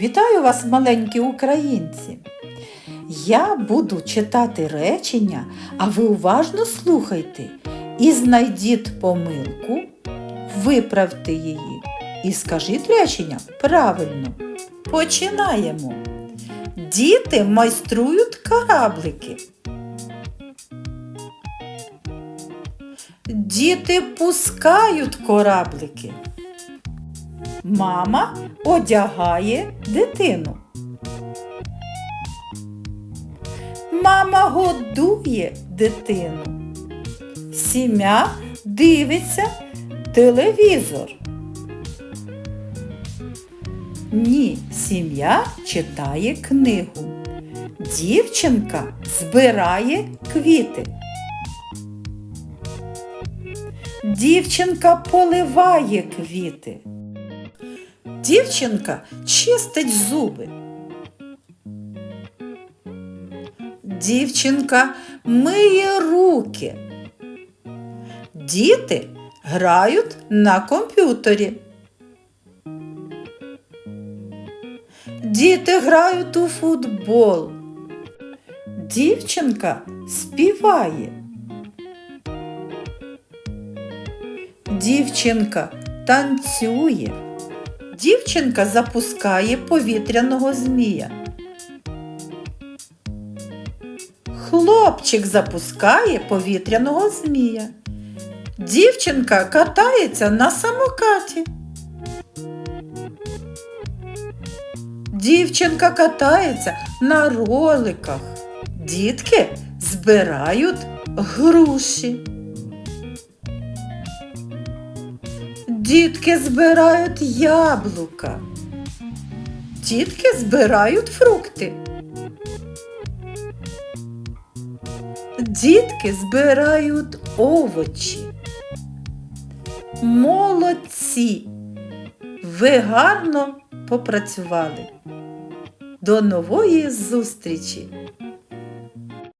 Вітаю вас, маленькі українці! Я буду читати речення, а ви уважно слухайте і знайдіть помилку, виправте її і скажіть речення правильно. Починаємо. Діти майструють кораблики. Діти пускають кораблики. Мама одягає дитину. Мама годує дитину. Сім'я дивиться телевізор. Ні, сім'я читає книгу. Дівчинка збирає квіти. Дівчинка поливає квіти. Дівчинка чистить зуби. Дівчинка миє руки. Діти грають на комп'ютері. Діти грають у футбол. Дівчинка співає. Дівчинка танцює. Дівчинка запускає повітряного змія. Хлопчик запускає повітряного змія. Дівчинка катається на самокаті. Дівчинка катається на роликах. Дітки збирають груші. Дітки збирають яблука. Дітки збирають фрукти. Дітки збирають овочі. Молодці! Ви гарно попрацювали. До нової зустрічі!